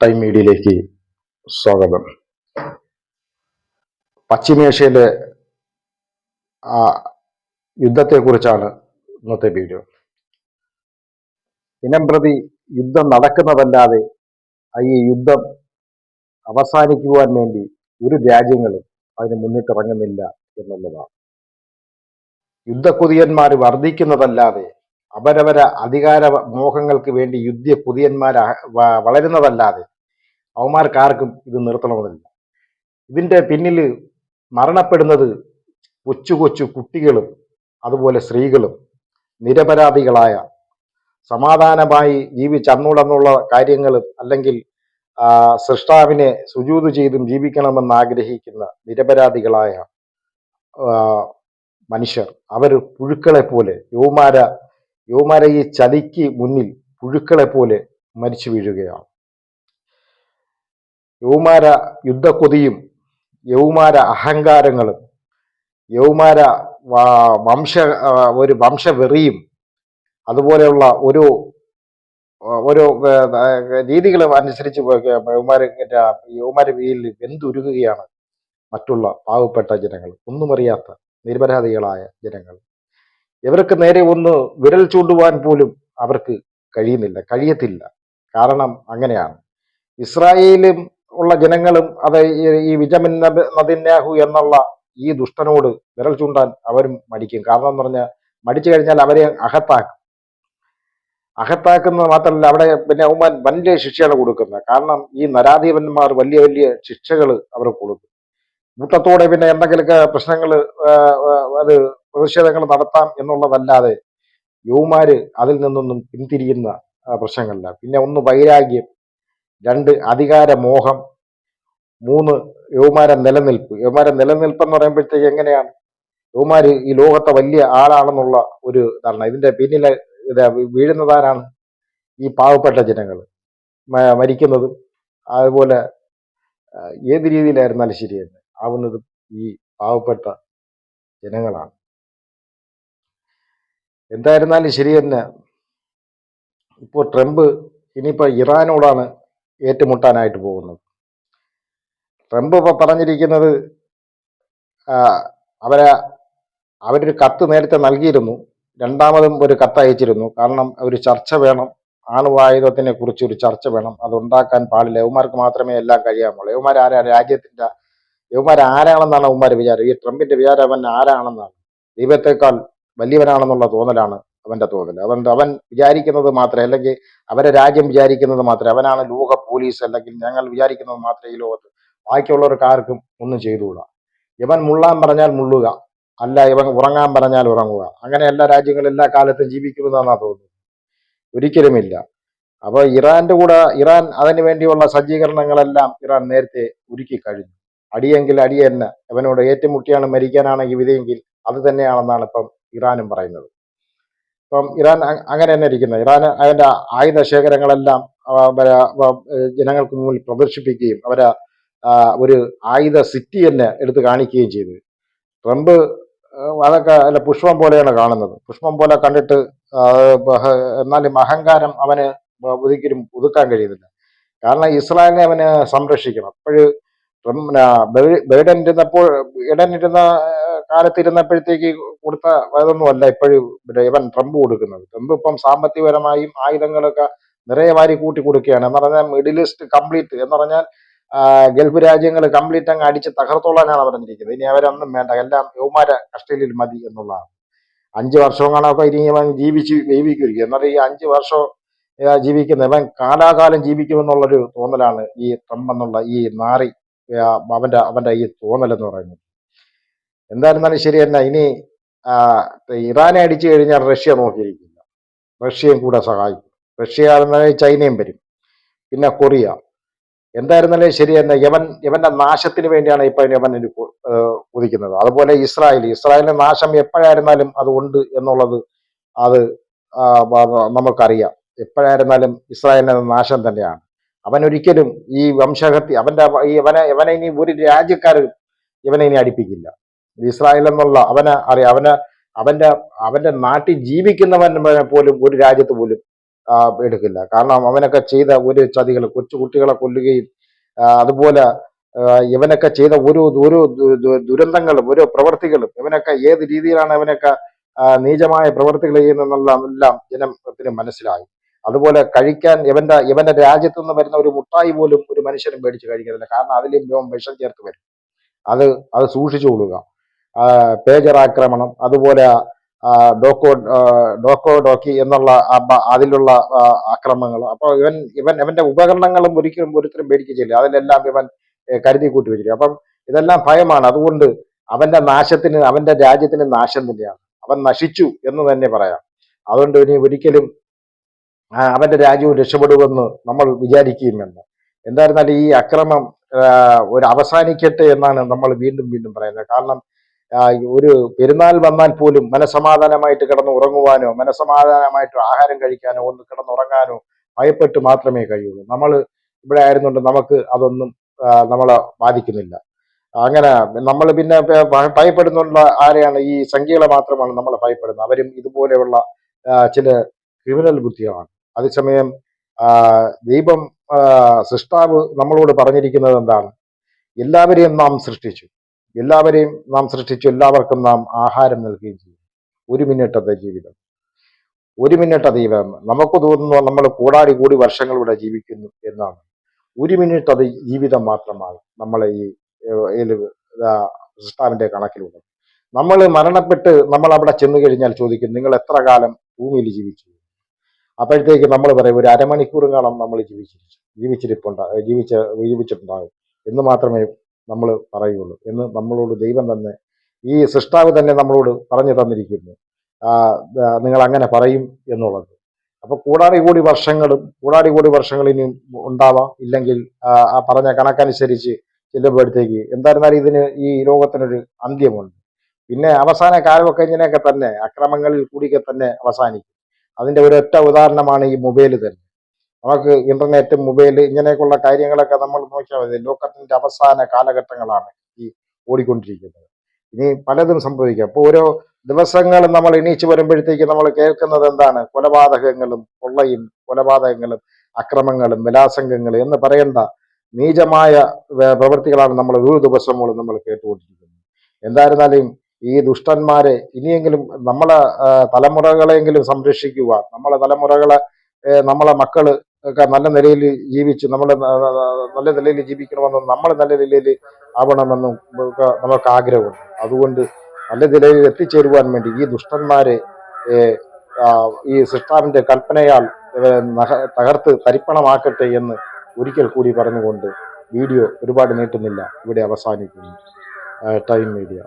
Time മീഡിയയിലേക്ക് സ്വാഗതം. പശ്ചിമേഷ്യയിലെ ആ യുദ്ധത്തെക്കുറിച്ചാണ് ഇന്നത്തെ വീഡിയോ. ദിനം പ്രതി യുദ്ധം നടക്കുന്നതല്ലാതെ ഈ യുദ്ധം അവസാനിക്കുവാൻ വേണ്ടി ഒരു രാജ്യങ്ങളും അതിന് മുന്നിട്ടിറങ്ങുന്നില്ല എന്നുള്ളതാണ്. യുദ്ധക്കുതിയന്മാർ വർദ്ധിക്കുന്നതല്ലാതെ അവരവര അധികാര മോഹങ്ങൾക്ക് വേണ്ടി യുദ്ധ പുതിയന്മാർ വളരുന്നതല്ലാതെ അവന്മാർക്കാർക്കും ഇത് നിർത്തണമെന്നില്ല ഇതിന്റെ പിന്നിൽ മരണപ്പെടുന്നത് കൊച്ചു കൊച്ചു കുട്ടികളും അതുപോലെ സ്ത്രീകളും നിരപരാധികളായ സമാധാനമായി ജീവിച്ചന്നൂടന്നുള്ള കാര്യങ്ങൾ അല്ലെങ്കിൽ സൃഷ്ടാവിനെ സുജൂത് ചെയ്തും ജീവിക്കണമെന്ന് ആഗ്രഹിക്കുന്ന നിരപരാധികളായ മനുഷ്യർ. അവർ പുഴുക്കളെ പോലെ യൗമാര യൗമാര ഈ ചതിക്ക് മുന്നിൽ പുഴുക്കളെ പോലെ മരിച്ചു വീഴുകയാണ്. യൗമാര യുദ്ധക്കൊതിയും യൗമാര അഹങ്കാരങ്ങളും യൗമാര വംശ ഒരു വംശവെറിയും അതുപോലെയുള്ള ഒരു ഓരോ രീതികളും അനുസരിച്ച് യൗമാര യൗമാര വീയിൽ വെന്തുരുകുകയാണ് മറ്റുള്ള പാവപ്പെട്ട ജനങ്ങൾ ഒന്നുമറിയാത്ത നിരപരാധികളായ ജനങ്ങൾ. ഇവർക്ക് നേരെ ഒന്ന് വിരൽ ചൂണ്ടുവാൻ പോലും അവർക്ക് കഴിയുന്നില്ല കഴിയത്തില്ല. കാരണം അങ്ങനെയാണ്. ഇസ്രായേലും ഉള്ള ജനങ്ങളും അത് ഈ- വിജമിൻ നദിന്യാഹു എന്നുള്ള ഈ ദുഷ്ടനോട് വിരൽ ചൂണ്ടാൻ അവരും മടിക്കും. കാരണം എന്ന് പറഞ്ഞാൽ മടിച്ചു കഴിഞ്ഞാൽ അവരെ അകത്താക്കും. അകത്താക്കുന്നത് മാത്രമല്ല അവിടെ പിന്നെ അവന്മാർ വലിയ ശിക്ഷയാണ് കൊടുക്കുന്നത്. കാരണം ഈ നരാധീപന്മാർ വലിയ വലിയ ശിക്ഷകൾ അവർ കൊടുക്കും. കൂട്ടത്തോടെ പിന്നെ എന്തെങ്കിലുമൊക്കെ പ്രശ്നങ്ങൾ അത് പ്രതിഷേധങ്ങൾ നടത്താം എന്നുള്ളതല്ലാതെ യുവമാര് അതിൽ നിന്നൊന്നും പിന്തിരിയുന്ന പ്രശ്നങ്ങളില്ല. പിന്നെ ഒന്ന് വൈരാഗ്യം രണ്ട് അധികാര മോഹം മൂന്ന് യുവമാരെ നിലനിൽപ്പ്. യുവമാരെ നിലനിൽപ്പ് എന്ന് പറയുമ്പോഴത്തേക്ക് എങ്ങനെയാണ്? യുവമാർ ഈ ലോകത്തെ വലിയ ആളാണെന്നുള്ള ഒരു ധാരണ. ഇതിന്റെ പിന്നിലെ ഇത് വീഴുന്നതാരാണ്? ഈ പാവപ്പെട്ട ജനങ്ങൾ മരിക്കുന്നതും അതുപോലെ ഏത് രീതിയിലായിരുന്നാലും ശരി ആവുന്നതും ഈ പാവപ്പെട്ട ജനങ്ങളാണ്. എന്തായിരുന്നാലും ശരി തന്നെ. ഇപ്പോൾ ട്രംപ് ഇനിയിപ്പോൾ ഇറാനോടാണ് ഏറ്റുമുട്ടാനായിട്ട് പോകുന്നത്. ട്രംപ് ഇപ്പോൾ പറഞ്ഞിരിക്കുന്നത് അവരെ അവരൊരു കത്ത് നേരത്തെ നൽകിയിരുന്നു. രണ്ടാമതും ഒരു കത്ത് അയച്ചിരുന്നു. കാരണം ഒരു ചർച്ച വേണം ആണവായുധത്തിനെ കുറിച്ച് ഒരു ചർച്ച വേണം. അത് ഉണ്ടാക്കാൻ പാടില്ല. യവന്മാർക്ക് മാത്രമേ എല്ലാം കഴിയാമുള്ളൂ യവന്മാർ ആരാ? രാജ്യത്തിന്റെ യവന്മാർ ആരാണെന്നാണ് യവന്മാർ വിചാരം? ഈ ട്രംപിന്റെ വിചാരം അവൻ ആരാണെന്നാണ്? ദൈവത്തെക്കാൾ വലിയവനാണെന്നുള്ള തോന്നലാണ് അവന്റെ തോന്നൽ അവൻ അവൻ വിചാരിക്കുന്നത് മാത്രമേ അല്ലെങ്കിൽ അവരെ രാജ്യം വിചാരിക്കുന്നത് മാത്രമേ അവനാണ് ലോക പോലീസ് അല്ലെങ്കിൽ ഞങ്ങൾ വിചാരിക്കുന്നത് മാത്രമേ ഈ ലോകത്ത്. ബാക്കിയുള്ളവർക്ക് ആർക്കും ഒന്നും ചെയ്തുകൂടാ. ഇവൻ മുള്ളാൻ പറഞ്ഞാൽ മുള്ളുക അല്ല ഇവൻ ഉറങ്ങാൻ പറഞ്ഞാൽ ഉറങ്ങുക. അങ്ങനെ എല്ലാ രാജ്യങ്ങളും എല്ലാ കാലത്തും ജീവിക്കുമെന്നാണ് തോന്നുന്നത് ഒരിക്കലുമില്ല. അപ്പോൾ ഇറാന്റെ കൂടെ ഇറാൻ അതിനു വേണ്ടിയുള്ള സജ്ജീകരണങ്ങളെല്ലാം ഇറാൻ നേരത്തെ ഒരുക്കി കഴിഞ്ഞു. അടിയെങ്കിൽ അടി തന്നെ. അവനോട് ഏറ്റുമുട്ടിയാണ് മരിക്കാനാണെങ്കിൽ വിധയെങ്കിൽ അത് തന്നെയാണെന്നാണ് ഇപ്പം ഇറാനും പറയുന്നത്. ഇപ്പം ഇറാൻ അങ്ങനെ തന്നെ ഇരിക്കുന്നത്. ഇറാൻ അതിന്റെ ആയുധ ശേഖരങ്ങളെല്ലാം ജനങ്ങൾക്ക് മുമ്പിൽ പ്രദർശിപ്പിക്കുകയും അവരെ ഒരു ആയുധ സിറ്റി തന്നെ എടുത്ത് കാണിക്കുകയും ചെയ്തു. ട്രംപ് അതൊക്കെ അല്ല പുഷ്പം പോലെയാണ് കാണുന്നത്. പുഷ്പം പോലെ കണ്ടിട്ട് എന്നാലും അഹങ്കാരം അവന് ഒരിക്കലും ഒതുക്കാൻ കഴിയുന്നില്ല. കാരണം ഇസ്രായേലിനെ അവന് സംരക്ഷിക്കണം. ട്രംപ് ബൈഡൻ ഇരുന്നപ്പോൾ ഇടൻ ഇരുന്ന ഏഹ് കാലത്ത് ഇരുന്നപ്പോഴത്തേക്ക് കൊടുത്ത അതൊന്നും അല്ല ഇപ്പോഴും ഇവൻ ട്രംപ് കൊടുക്കുന്നത്. ട്രംപ് ഇപ്പം സാമ്പത്തികപരമായും ആയുധങ്ങളൊക്കെ നിറയെ വാരി കൂട്ടി കൊടുക്കുകയാണ്. എന്ന് പറഞ്ഞാൽ മിഡിൽ ഈസ്റ്റ് കംപ്ലീറ്റ് എന്ന് പറഞ്ഞാൽ ഗൾഫ് രാജ്യങ്ങൾ കംപ്ലീറ്റ് അങ്ങ് അടിച്ച് തകർത്തോളാനാണ് പറഞ്ഞിരിക്കുന്നത്. ഇനി അവരൊന്നും വേണ്ട എല്ലാം യൗമാര കസ്റ്റഡിയിൽ മതി എന്നുള്ളതാണ്. അഞ്ച് വർഷം കാണാമൊക്കെ ഇനി ഇവൻ ജീവിച്ച് ജീവിക്കുക എന്നാൽ ഈ അഞ്ച് വർഷം ജീവിക്കുന്ന ഇവൻ കാലാകാലം ജീവിക്കുമെന്നുള്ളൊരു തോന്നലാണ് ഈ ട്രംപ് എന്നുള്ള ഈ നാറി അവന്റെ അവന്റെ ഈ തോന്നൽ എന്ന് പറയുന്നത്. എന്തായിരുന്നാലും ശരി തന്നെ. ഇനി ഇറാനെ അടിച്ചു കഴിഞ്ഞാൽ റഷ്യ നോക്കിയിരിക്കില്ല. റഷ്യയും കൂടെ സഹായിക്കും. റഷ്യ ചൈനയും വരും. പിന്നെ കൊറിയ. എന്തായിരുന്നാലും ശരി തന്നെ യവൻ യവന്റെ നാശത്തിന് വേണ്ടിയാണ് ഇപ്പൊ യവൻ കുതിക്കുന്നത്. അതുപോലെ ഇസ്രായേൽ. ഇസ്രായേലിന്റെ നാശം എപ്പോഴായിരുന്നാലും അത് ഉണ്ട് എന്നുള്ളത് അത് നമുക്കറിയാം. എപ്പോഴായിരുന്നാലും ഇസ്രായേലിന്റെ നാശം തന്നെയാണ്. അവൻ ഒരിക്കലും ഈ വംശഹത്യ അവന്റെ ഈ അവനെ ഇവനെ ഇനി ഒരു രാജ്യക്കാർ ഇവനെ ഇനി അടിപ്പിക്കില്ല. ഇസ്രായേൽ എന്നുള്ള അവന് അറിയാം അവന് അവന്റെ അവന്റെ നാട്ടിൽ ജീവിക്കുന്നവൻ പോലും ഒരു രാജ്യത്ത് പോലും എടുക്കില്ല. കാരണം അവനൊക്കെ ചെയ്ത ഒരു ചതികൾ കൊച്ചു കുട്ടികളെ കൊല്ലുകയും അതുപോലെ ഇവനൊക്കെ ചെയ്ത ഒരു ഒരു ദുരന്തങ്ങളും ഓരോ പ്രവർത്തികളും ഇവനൊക്കെ ഏത് രീതിയിലാണ് ഇവനൊക്കെ നീചമായ പ്രവർത്തികൾ ചെയ്യുന്നതെന്നുള്ള എല്ലാം ജനത്തിന് മനസ്സിലായി. അതുപോലെ കഴിക്കാൻ ഇവന്റെ ഇവന്റെ രാജ്യത്തു നിന്ന് വരുന്ന ഒരു മുട്ടായി പോലും ഒരു മനുഷ്യനും മേടിച്ച് കഴിക്കുന്നില്ല കാരണം അതിലും വിഷം ചേർത്ത് വരും. അത് അത് സൂക്ഷിച്ചു ആ, പേജർ ആക്രമണം അതുപോലെ ഡോക്കോ ഡോക്കോ ഡോക്കി എന്നുള്ള അതിലുള്ള ആക്രമണങ്ങൾ. അപ്പോൾ ഇവൻ ഇവൻ ഇവന്റെ ഉപകരണങ്ങളും ഒരിക്കലും ഒരുത്തരും മേടിക്കില്ല അതിലെല്ലാം ഇവൻ കരുതി കൂട്ടി വെച്ചിരിക്കും. അപ്പം ഇതെല്ലാം ഭയമാണ്. അതുകൊണ്ട് അവന്റെ നാശത്തിന് അവന്റെ രാജ്യത്തിന് നാശം തന്നെയാണ്. അവൻ നശിച്ചു എന്ന് തന്നെ പറയാം. അതുകൊണ്ട് ഇനി ഒരിക്കലും അവന്റെ രാജ്യവും രക്ഷപ്പെടുമെന്ന് നമ്മൾ വിചാരിക്കുകയും വേണ്ട എന്തായിരുന്നാലും ഈ അക്രമം ഒരു അവസാനിക്കട്ടെ എന്നാണ് നമ്മൾ വീണ്ടും വീണ്ടും പറയുന്നത്. കാരണം ഒരു പെരുന്നാൾ വന്നാൽ പോലും മനസമാധാനമായിട്ട് കിടന്ന് ഉറങ്ങുവാനോ മനസമാധാനമായിട്ട് ആഹാരം കഴിക്കാനോ ഒന്ന് കിടന്നുറങ്ങാനോ ഭയപ്പെട്ട് മാത്രമേ കഴിയുള്ളൂ. നമ്മൾ ഇവിടെ ആയിരുന്നുണ്ട് നമുക്ക് അതൊന്നും നമ്മളെ ബാധിക്കുന്നില്ല. അങ്ങനെ നമ്മൾ പിന്നെ ഭയപ്പെടുന്നുള്ള ആരെയാണ്? ഈ സംഖ്യകളെ മാത്രമാണ് നമ്മൾ ഭയപ്പെടുന്നത്. അവരും ഇതുപോലെയുള്ള ചില ക്രിമിനൽ ബുദ്ധികളാണ്. അതേസമയം ദൈവം സൃഷ്ടാവ് നമ്മളോട് പറഞ്ഞിരിക്കുന്നത് എന്താണ്? എല്ലാവരെയും നാം സൃഷ്ടിച്ചു. എല്ലാവരെയും നാം സൃഷ്ടിച്ചു എല്ലാവർക്കും നാം ആഹാരം നൽകുകയും ചെയ്യും. ഒരു മിന്നിട്ടത്തെ ജീവിതം. ഒരു മിനിറ്റ് ദൈവം നമുക്ക് തോന്നുന്നു നമ്മൾ കൂടാടി കൂടി വർഷങ്ങളിലൂടെ ജീവിക്കുന്നു എന്നാണ്. ഒരു മിനിറ്റ് അത് ജീവിതം മാത്രമാണ് നമ്മളെ ഈ സൃഷ്ടാവിന്റെ കണക്കിലുള്ളത് നമ്മൾ മരണപ്പെട്ട് നമ്മൾ അവിടെ ചെന്ന് കഴിഞ്ഞാൽ ചോദിക്കും നിങ്ങൾ എത്ര കാലം ഭൂമിയിൽ ജീവിച്ചു? അപ്പോഴത്തേക്ക് നമ്മൾ പറയും ഒരു അരമണിക്കൂറും കാലം നമ്മൾ ജീവിച്ചിരിച്ചു ജീവിച്ചിരിപ്പുണ്ടാകും ജീവിച്ച ജീവിച്ചിട്ടുണ്ടാകും. എന്ന് മാത്രമേ നമ്മൾ പറയുള്ളൂ. എന്ന് നമ്മളോട് ദൈവം തന്നെ ഈ സൃഷ്ടാവ് തന്നെ നമ്മളോട് പറഞ്ഞു തന്നിരിക്കുന്നു. നിങ്ങൾ അങ്ങനെ പറയും എന്നുള്ളത്. അപ്പോൾ കൂടാടി കൂടി വർഷങ്ങളും കൂടാടി കൂടി വർഷങ്ങൾ ഇനിയും ഉണ്ടാവാം. ഇല്ലെങ്കിൽ ആ, പറഞ്ഞ കണക്കനുസരിച്ച് ചെല്ലുമ്പോഴത്തേക്ക് എന്തായിരുന്നാലും ഇതിന് ഈ ലോകത്തിനൊരു അന്ത്യമുണ്ട്. പിന്നെ അവസാന കാലമൊക്കെ ഇങ്ങനെയൊക്കെ തന്നെ അക്രമങ്ങളിൽ കൂടിയൊക്കെ തന്നെ അവസാനിക്കും. അതിന്റെ ഒരൊറ്റ ഉദാഹരണമാണ് ഈ മൊബൈൽ തന്നെ. നമുക്ക് ഇന്റർനെറ്റ് മൊബൈൽ ഇങ്ങനെയൊക്കെയുള്ള കാര്യങ്ങളൊക്കെ നമ്മൾ നോക്കിയാൽ മതി. ലോകത്തിന്റെ അവസാന കാലഘട്ടങ്ങളാണ് ഈ ഓടിക്കൊണ്ടിരിക്കുന്നത്. ഇനി പലതും സംഭവിക്കാം. അപ്പോൾ ഓരോ ദിവസങ്ങൾ നമ്മൾ എണീച്ചു വരുമ്പോഴത്തേക്ക് നമ്മൾ കേൾക്കുന്നത് എന്താണ്? കൊലപാതകങ്ങളും കൊള്ളയും കൊലപാതകങ്ങളും അക്രമങ്ങളും ബലാസംഗങ്ങളും എന്ന് പറയേണ്ട നീചമായ പ്രവൃത്തികളാണ് നമ്മൾ ഒരു ദിവസം മുതൽ നമ്മൾ കേട്ടുകൊണ്ടിരിക്കുന്നത്. എന്തായിരുന്നാലും ഈ ദുഷ്ടന്മാരെ ഇനിയെങ്കിലും നമ്മളെ തലമുറകളെങ്കിലും സംരക്ഷിക്കുക നമ്മളെ തലമുറകളെ നമ്മളെ മക്കൾ ഒക്കെ നല്ല നിലയിൽ ജീവിച്ച് നമ്മൾ നല്ല നിലയിൽ ജീവിക്കണമെന്നും നമ്മൾ നല്ല നിലയിൽ ആവണമെന്നും നമുക്ക് ആഗ്രഹമുണ്ട്. അതുകൊണ്ട് നല്ല നിലയിൽ എത്തിച്ചേരുവാൻ വേണ്ടി ഈ ദുഷ്ടന്മാരെ ഈ സൃഷ്ടാവിന്റെ കൽപ്പനയാൽ തകർത്ത് തരിപ്പണമാക്കട്ടെ എന്ന് ഒരിക്കൽ കൂടി പറഞ്ഞുകൊണ്ട് വീഡിയോ ഒരുപാട് നീട്ടുന്നില്ല. ഇവിടെ അവസാനിക്കുന്നു. Time Media.